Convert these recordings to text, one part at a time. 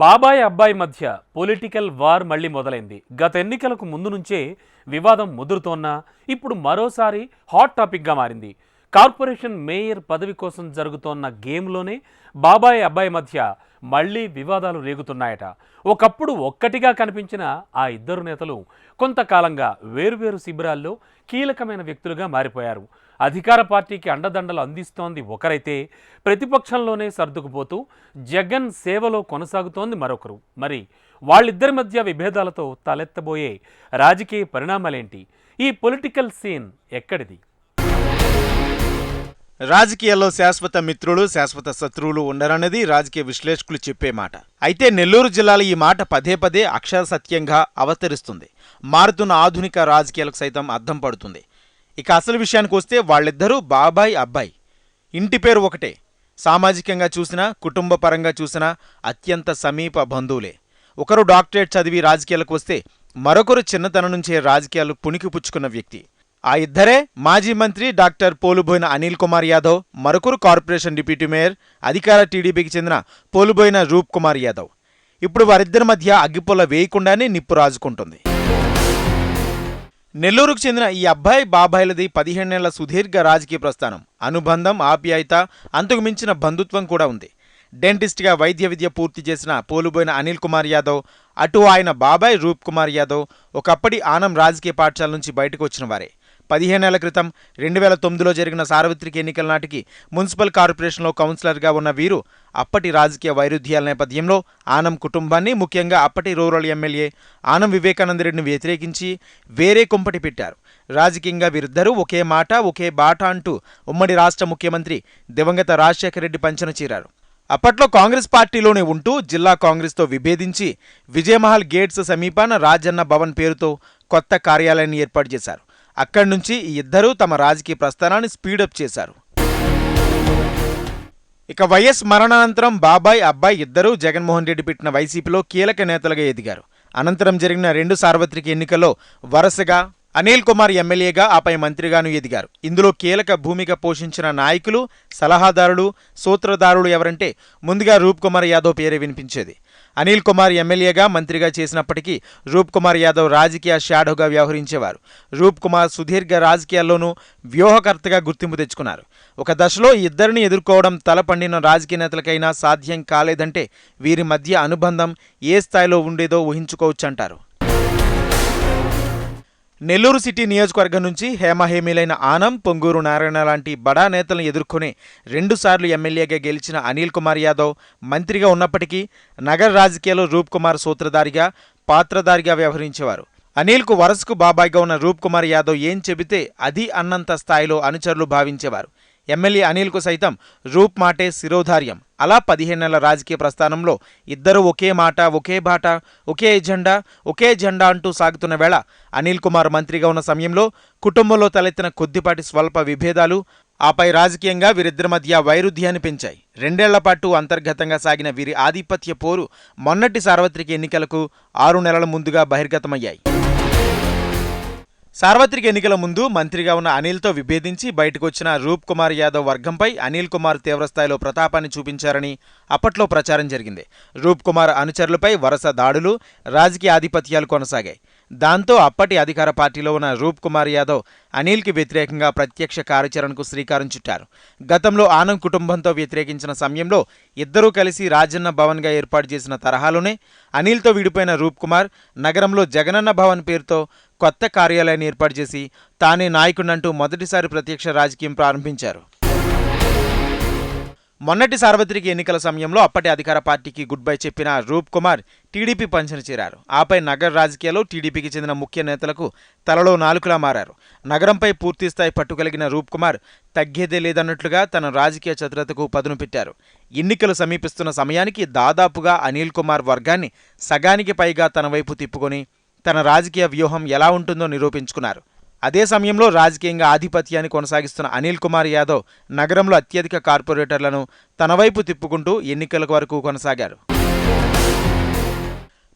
బాబాయ్ అబ్బాయి మధ్య పొలిటికల్ వార్ మళ్ళీ మొదలైంది. గత ఎన్నికలకు ముందు నుంచే వివాదం ముదురుతోన్నా ఇప్పుడు మరోసారి హాట్ టాపిక్గా మారింది. కార్పొరేషన్ మేయర్ పదవి కోసం జరుగుతోన్న గేమ్లోనే బాబాయ్ అబ్బాయి మధ్య మళ్ళీ వివాదాలు రేగుతున్నాయట. ఒకప్పుడు ఒక్కటిగా కనిపించిన ఆ ఇద్దరు నేతలు కొంతకాలంగా వేరువేరు శిబిరాల్లో కీలకమైన వ్యక్తులుగా మారిపోయారు. అధికార పార్టీకి అండదండలు అందిస్తోంది ఒకరైతే ప్రతిపక్షంలోనే సర్దుకుపోతూ జగన్ సేవలో కొనసాగుతోంది మరొకరు. మరి వాళ్ళిద్దరి మధ్య విభేదాలతో తలెత్తబోయే రాజకీయ పరిణామాలేంటి? ఈ పొలిటికల్ సీన్ ఎక్కడిది? రాజకీయాల్లో శాశ్వత మిత్రులు శాశ్వత శత్రువులు ఉండరన్నది రాజకీయ విశ్లేషకులు చెప్పే మాట. అయితే నెల్లూరు జిల్లాలో ఈ మాట పదే పదే అక్షర సత్యంగా అవతరిస్తుంది. మారుతున్న ఆధునిక రాజకీయాలకు సైతం అద్దం పడుతుంది. ఇక అసలు విషయానికి వస్తే వాళ్ళిద్దరూ బాబాయ్ అబ్బాయి. ఇంటి పేరు ఒకటే. సామాజికంగా చూసినా కుటుంబ పరంగా చూసినా అత్యంత సమీప బంధువులే. ఒకరు డాక్టరేట్ చదివి రాజకీయాలకు వస్తే మరొకరు చిన్నతనం నుంచే రాజకీయాలు పుణికిపుచ్చుకున్న వ్యక్తి. ఆ ఇద్దరే మాజీ మంత్రి డాక్టర్ పోలుబోయిన అనిల్ కుమార్ యాదవ్ మరొకరు కార్పొరేషన్ డిప్యూటీ మేయర్ అధికార టీడీపీకి చెందిన పోలుబోయిన రూప్ కుమార్ యాదవ్. ఇప్పుడు వారిద్దరి మధ్య అగ్గిపొల వేయకుండానే నిప్పు రాజుకుంటుంది. నెల్లూరుకు చెందిన ఈ అబ్బాయి బాబాయిలది పదిహేనేళ్ళ సుదీర్ఘ రాజకీయ ప్రస్థానం. అనుబంధం ఆప్యాయత అంతకు మించిన బంధుత్వం కూడా ఉంది. డెంటిస్ట్గా వైద్య విద్య పూర్తి చేసిన పోలుబోయిన అనిల్ కుమార్ యాదవ్ అటు ఆయన బాబాయ్ రూప్ కుమార్ యాదవ్ ఒకప్పటి ఆనం రాజకీయ పాఠశాల నుంచి బయటకు వచ్చిన వారే. పదిహేనేళ్ళ క్రితం రెండు వేల తొమ్మిదిలో జరిగిన సార్వత్రిక ఎన్నికల నాటికి మున్సిపల్ కార్పొరేషన్లో కౌన్సిలర్గా ఉన్న వీరు అప్పటి రాజకీయ వైరుధ్యాల నేపథ్యంలో ఆనం కుటుంబాన్ని ముఖ్యంగా అప్పటి రూరల్ ఎమ్మెల్యే ఆనం వివేకానందరెడ్డిని వ్యతిరేకించి వేరే కుంపటి పెట్టారు. రాజకీయంగా వీరిద్దరూ ఒకే మాట ఒకే బాట అంటూ ఉమ్మడి రాష్ట్ర ముఖ్యమంత్రి దివంగత రాజశేఖర రెడ్డి పంచన చీరారు. అప్పట్లో కాంగ్రెస్ పార్టీలోనే ఉంటూ జిల్లా కాంగ్రెస్తో విభేదించి విజయమహల్ గేట్స్ సమీపాన రాజన్న భవన్ పేరుతో కొత్త కార్యాలయాన్ని ఏర్పాటు చేశారు. అక్కడి నుంచి ఈ ఇద్దరూ తమ రాజకీయ ప్రస్థానాన్ని స్పీడప్ చేశారు. ఇక వైఎస్ మరణానంతరం బాబాయ్ అబ్బాయి ఇద్దరూ జగన్మోహన్ రెడ్డి పెట్టిన వైసీపీలో కీలక నేతలుగా ఎదిగారు. అనంతరం జరిగిన రెండు సార్వత్రిక ఎన్నికల్లో వరుసగా అనిల్ కుమార్ ఎమ్మెల్యేగా ఆపై మంత్రిగాను ఎదిగారు. ఇందులో కీలక భూమిక పోషించిన నాయకులు సలహాదారులు సూత్రధారులు ఎవరంటే ముందుగా రూప్ కుమార్ యాదవ్ పేరే వినిపించేది. అనిల్ కుమార్ ఎమ్మెల్యేగా మంత్రిగా చేసినప్పటికీ రూప్ కుమార్ యాదవ్ రాజకీయ షాడోగా వ్యవహరించేవారు. రూప్ కుమార్ సుదీర్ఘ రాజకీయాల్లోనూ వ్యూహకర్తగా గుర్తింపు తెచ్చుకున్నారు. ఒక దశలో ఇద్దరిని ఎదుర్కోవడం తలపండిన రాజకీయ నేతలకైనా సాధ్యం కాలేదంటే వీరి మధ్య అనుబంధం ఏ స్థాయిలో ఉండేదో ఊహించుకోవచ్చంటారు. నెల్లూరు సిటీ నియోజకవర్గం నుంచి హేమహేమీలైన ఆనం పొంగూరు నారాయణ లాంటి బడా నేతలను ఎదుర్కొని రెండుసార్లు ఎమ్మెల్యేగా గెలిచిన అనిల్ కుమార్ యాదవ్ మంత్రిగా ఉన్నప్పటికీ నగర రాజకీయాల్లో రూప్ కుమార్ సూత్రధారిగా పాత్రధారిగా వ్యవహరించేవారు. అనిల్కు వరసకు బాబాయ్గా ఉన్న రూప్ కుమార్ యాదవ్ ఏం చెబితే అది అన్నంత స్థాయిలో అనుచరులు భావించేవారు. ఎమ్మెల్యే అనిల్కు సైతం రూప్ మాటే శిరోధార్యం. అలా పదిహేను నెలల రాజకీయ ప్రస్థానంలో ఇద్దరు ఒకే మాట ఒకే బాట ఒకే ఎజెండా ఒకే జెండా అంటూ సాగుతున్న వేళ అనిల్ కుమార్ మంత్రిగా ఉన్న సమయంలో కుటుంబంలో తలెత్తిన కొద్దిపాటి స్వల్ప విభేదాలు ఆపై రాజకీయంగా వీరిద్దరి మధ్య వైరుధ్యాన్ని పెంచాయి. రెండేళ్ళ పాటు అంతర్గతంగా సాగిన వీరి ఆధిపత్య పోరు మొన్నటి సార్వత్రిక ఎన్నికలకు ఆరు నెలల ముందుగా బహిర్గతమయ్యాయి. సార్వత్రిక ఎన్నికల ముందు మంత్రిగా ఉన్న అనిల్తో విభేదించి బయటకు వచ్చిన రూప్ కుమార్ యాదవ్ వర్గంపై అనిల్ కుమార్ తీవ్రస్థాయిలో ప్రతాపాన్ని చూపించారని అప్పట్లో ప్రచారం జరిగింది. రూప్ కుమార్ అనుచరులపై వరుస దాడులు రాజకీయ ఆధిపత్యాలు కొనసాగాయి. దాంతో అప్పటి అధికార పార్టీలో ఉన్న రూప్ కుమార్ యాదవ్ అనిల్కి వ్యతిరేకంగా ప్రత్యక్ష కార్యాచరణకు శ్రీకారం చుట్టారు. గతంలో ఆనంద్ కుటుంబంతో వ్యతిరేకించిన సమయంలో ఇద్దరూ కలిసి రాజన్న భవన్గా ఏర్పాటు చేసిన తరహాలోనే అనిల్తో విడిపోయిన రూప్ కుమార్ నగరంలో జగనన్న భవన్ పేరుతో కొత్త కార్యాలయాన్ని ఏర్పాటు చేసి తానే నాయకుడంటూ మొదటిసారి ప్రత్యక్ష రాజకీయం ప్రారంభించారు. మొన్నటి సార్వత్రిక ఎన్నికల సమయంలో అప్పటి అధికార పార్టీకి గుడ్ బై చెప్పిన రూప్ కుమార్ టీడీపీ పంచన చేరారు. ఆపై నగర రాజకీయాల్లో టీడీపీకి చెందిన ముఖ్య నేతలకు తలలో నాలుకలా మారారు. నగరంపై పూర్తిస్థాయి పట్టుకలిగిన రూప్ కుమార్ తగ్గేదే లేదన్నట్లుగా తన రాజకీయ చతురతకు పదును పెట్టారు. ఎన్నికలు సమీపిస్తున్న సమయానికి దాదాపుగా అనిల్ కుమార్ వర్గాన్ని సగానికి పైగా తన వైపు తిప్పుకొని తన రాజకీయ వ్యూహం ఎలా ఉంటుందో నిరూపించుకున్నారు. అదే సమయంలో రాజకీయంగా ఆధిపత్యాన్ని కొనసాగిస్తున్న అనిల్ కుమార్ యాదవ్ నగరంలో అత్యధిక కార్పొరేటర్లను తన వైపు తిప్పుకుంటూ ఎన్నికల వరకు కొనసాగారు.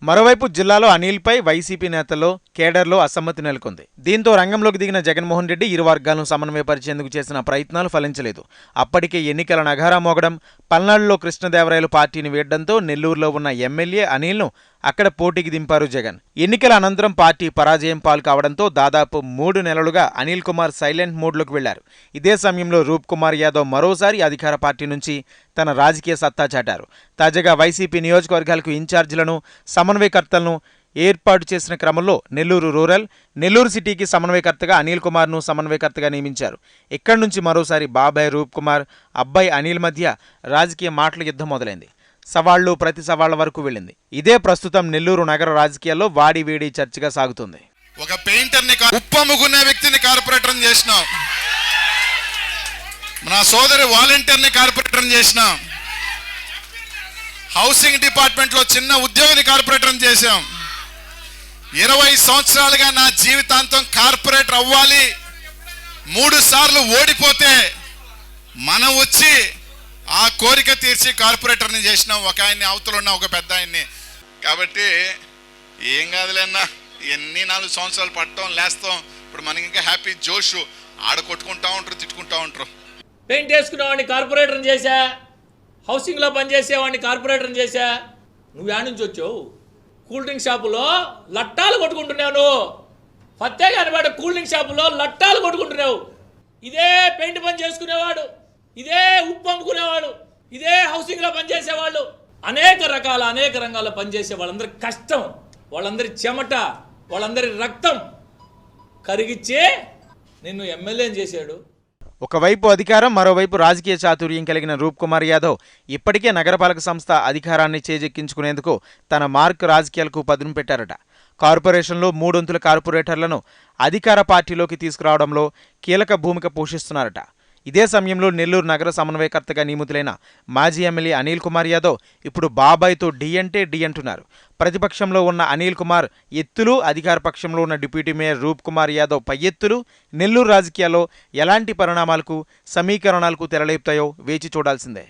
మరోవైపు జిల్లాలో అనిల్పై వైసీపీ నేతల్లో కేడర్లో అసమ్మతి నెలకొంది. దీంతో రంగంలోకి దిగిన జగన్మోహన్ రెడ్డి ఇరు వర్గాలను సమన్వయపరిచేందుకు చేసిన ప్రయత్నాలు ఫలించలేదు. అప్పటికే ఎన్నికల నగారా మోగడం పల్నాడులో కృష్ణదేవరాయలు పార్టీని వీడడంతో నెల్లూరులో ఉన్న ఎమ్మెల్యే అనిల్ను అక్కడ పోటీకి దింపారు జగన్. ఎన్నికల అనంతరం పార్టీ పరాజయం పాలు కావడంతో దాదాపు మూడు నెలలుగా అనిల్ కుమార్ సైలెంట్ మోడ్లోకి వెళ్ళారు. ఇదే సమయంలో రూప్ కుమార్ యాదవ్ మరోసారి అధికార పార్టీ నుంచి తన రాజకీయ సత్తా చాటారు. తాజాగా వైసీపీ నియోజకవర్గాలకు ఇన్ఛార్జీలను సమన్వయకర్తలను ఏర్పాటు చేసిన క్రమంలో నెల్లూరు రూరల్ నెల్లూరు సిటీకి సమన్వయకర్తగా అనిల్ కుమార్ను సమన్వయకర్తగా నియమించారు. ఇక్కడి నుంచి మరోసారి బాబాయ్ రూప్ కుమార్ అబ్బాయి అనిల్ మధ్య రాజకీయ మాటల యుద్ధం మొదలైంది. సవాళ్ళు ప్రతి సవాళ్ళ వరకు వెళ్ళింది. ఇదే ప్రస్తుతం నెల్లూరు నగర రాజకీయాల్లో వాడి వేడి చర్చగా సాగుతుంది. ఒక పెయింటర్ని ని ఉప్పమ్ముకునే వ్యక్తిని కార్పొరేటర్ చేసినాం. నా సోదరి వాలంటీర్ని కార్పొరేటర్ చేసినాం. హౌసింగ్ డిపార్ట్మెంట్లో చిన్న ఉద్యోగిని కార్పొరేటర్ చేశాం. ఇరవై సంవత్సరాలుగా నా జీవితాంతం కార్పొరేటర్ అవ్వాలి. మూడు సార్లు ఓడిపోతే మనం వచ్చి ఆ కోరిక తీర్చి కార్పొరేటర్ని చేసినాం. ఒక ఆయన్ని అవతల ఉన్న ఒక పెద్ద ఆయన్ని. కాబట్టి ఏం కాదులేనా ఎన్ని నాలుగు సంవత్సరాలు పట్టడం లేస్తాం. ఇప్పుడు మనకి ఇంకా హ్యాపీ జోష్. ఆడ కొట్టుకుంటా ఉంటారు తిట్టుకుంటా ఉంటారు. పెయింట్ వేసుకునేవాడిని కార్పొరేటర్ని చేశా? హౌసింగ్లో పనిచేసేవాడిని కార్పొరేటర్ని చేశా? నువ్వు యాడ్ నుంచి వచ్చావు? కూల్ డ్రింక్ షాపులో లట్టాలు కొట్టుకుంటున్నావు నువ్వు. ఫత్తే కానివాడు కూల్ డ్రింక్ షాపులో లట్టాలు కొట్టుకుంటున్నావు. ఇదే పెయింట్ పని చేసుకునేవాడు. ఇదే ఉప్పు అమ్ముకునేవాడు ఇదే హౌసింగ్లో పనిచేసేవాళ్ళు. అనేక రకాల అనేక రంగాల్లో పనిచేసే వాళ్ళందరి కష్టం వాళ్ళందరి చెమట వాళ్ళందరి రక్తం కరిగిచ్చే నిన్ను ఎమ్మెల్యేని చేశాడు. ఒకవైపు అధికారం మరోవైపు రాజకీయ చాతుర్యం కలిగిన రూప్ కుమార్ యాదవ్ ఇప్పటికే నగరపాలక సంస్థ అధికారాన్ని చేజెక్కించుకునేందుకు తన మార్క్ రాజకీయాలకు పదును పెట్టారట. కార్పొరేషన్లో మూడొంతుల కార్పొరేటర్లను అధికార పార్టీలోకి తీసుకురావడంలో కీలక భూమిక పోషిస్తున్నారట. ఇదే సమయంలో నెల్లూరు నగర సమన్వయకర్తగా నియమితులైన మాజీ ఎమ్మెల్యే అనిల్ కుమార్ యాదవ్ ఇప్పుడు బాబాయ్తో డి అంటే డి అంటున్నారు. ప్రతిపక్షంలో ఉన్న అనిల్ కుమార్ ఎత్తులు అధికార పక్షంలో ఉన్న డిప్యూటీ మేయర్ రూప్ కుమార్ యాదవ్ పై ఎత్తులు నెల్లూరు రాజకీయాల్లో ఎలాంటి పరిణామాలకు సమీకరణాలకు తెరలేపుతాయో వేచి చూడాల్సిందే.